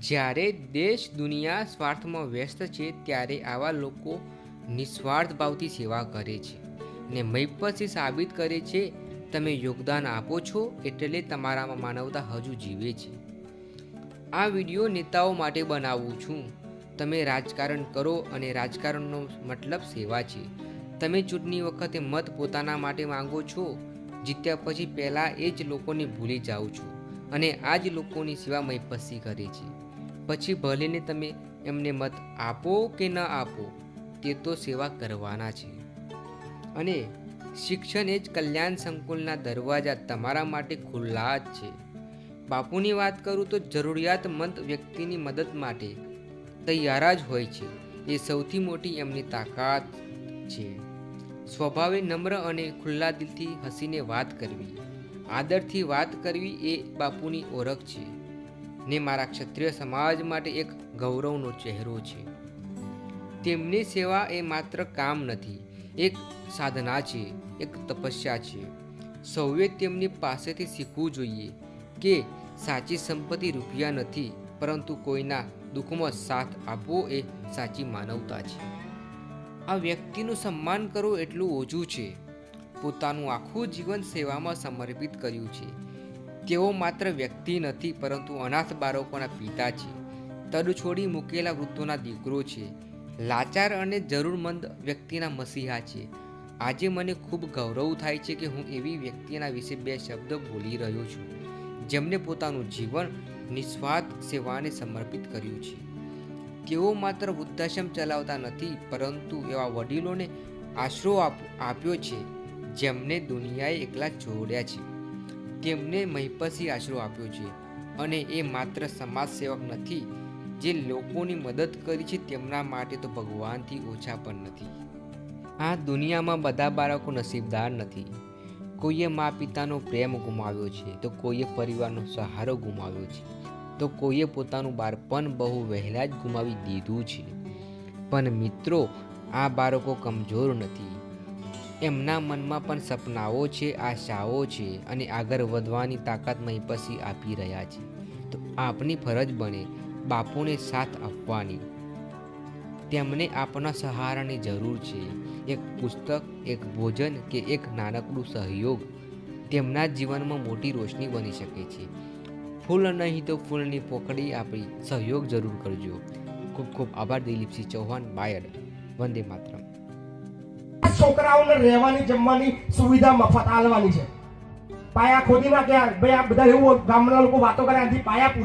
જ્યારે દેશ, દુનિયા સ્વાર્થમાં વ્યસ્ત છે, ત્યારે આવા લોકો નિસ્વાર્થ ભાવથી સેવા કરે છે ને મૈપસી સાબિત કરે છે. તમે યોગદાન આપો છો એટલે તમારામાં માનવતા હજુ જીવે છે. આ વીડિયો નેતાઓ માટે બનાવું છું. તમે રાજકારણ કરો અને રાજકારણનો મતલબ સેવા છે. તમે ચૂંટણી વખતે મત પોતાના માટે માંગો છો. જીત્યા પછી પહેલાં એ જ લોકોને ભૂલી જાઓ છો અને આ જ લોકોની સેવા મૈપસી કરે છે. પછી ભલેને તમે એમને મત આપો કે ન આપો, તે તો સેવા કરવાના છે. અને શિક્ષણ એ જ કલ્યાણ સંકુલના દરવાજા તમારા માટે ખુલ્લા જ છે. બાપુની વાત કરું તો જરૂરિયાતમંદ વ્યક્તિની મદદ માટે તૈયાર જ હોય છે. એ સૌથી મોટી એમની તાકાત છે. સ્વભાવે નમ્ર અને ખુલ્લા દિલથી હસીને વાત કરવી. આદરથી વાત કરવી એ બાપુની ઓળખ છે. ને મારા ક્ષત્રિય સમાજ માટે એક ગૌરવનો ચહેરો છે. તેમની સેવા એ માત્ર કામ નથી, એક સાધના છે, એક તપસ્યા છે. સૌએ તેમની પાસેથી શીખવું જોઈએ કે સાચી સંપત્તિ રૂપિયા નથી, પરંતુ કોઈના દુઃખમાં સાથ આપવો એ સાચી માનવતા છે. આ વ્યક્તિનું સન્માન કરવું એટલું ઓછું છે. પોતાનું આખું જીવન સેવામાં સમર્પિત કર્યું છે. તેઓ માત્ર વ્યક્તિ નથી, પરંતુ અનાથ બાળકોના પિતા છે. તડ છોડી મૂકેલા વૃદ્ધોના દીકરો છે. લાચાર અને જરૂરમંદ વ્યક્તિના મસીહા છે. આજે મને ખૂબ ગૌરવ થાય છે કે હું એવી વ્યક્તિના વિશે બે શબ્દ બોલી રહ્યો છું, જેમને પોતાનું જીવન નિસ્વાર્થ સેવાને સમર્પિત કર્યું છે. તેઓ માત્ર વૃદ્ધાશ્રમ ચલાવતા નથી, પરંતુ એવા વડીલોને આશરો આપ- આપ્યો છે, જેમને દુનિયાએ એકલા છોડ્યા છે. તેમને મહિપસી આશરો આપ્યો છે અને એ માત્ર સમાજ સેવક નથી, જે લોકોની મદદ કરી છે તેમના માટે તો ભગવાનથી ઓછા પણ નથી. આ દુનિયામાં બધા બાળકો નસીબદાર નથી. કોઈએ મા પિતાનો પ્રેમ ગુમાવ્યો છે, તો કોઈએ પરિવારનો સહારો ગુમાવ્યો છે, તો કોઈએ પોતાનું બાળપણ બહુ વહેલા જ ગુમાવી દીધું છે. પણ મિત્રો, આ બાળકો કમજોર નથી. એમના મનમાં પણ સપનાઓ છે, આશાઓ છે અને આગળ વધવાની તાકાત મહીપસી આપી રહ્યા છે. તો આપની ફરજ બને બાપુને સાથ આપવાની. તેમને આપના સહારાની જરૂર છે. એક પુસ્તક, એક ભોજન કે એક નાનકડું સહયોગ તેમના જીવનમાં મોટી રોશની બની શકે છે. ફૂલ નહીં તો ફૂલની પોકડી આપી સહયોગ જરૂર કરજો. ખૂબ ખૂબ આભાર દિલીપસિંહ ચૌહાણ, બાયડ. વંદે માતરમ. છોકરાઓને રહેવાની, જમવાની સુવિધા મફત આલવાની છે. પાયા ખોદી નાખ્યા. ભાઈ, આ બધા એવું ગામના લોકો વાતો કરે આથી પાયા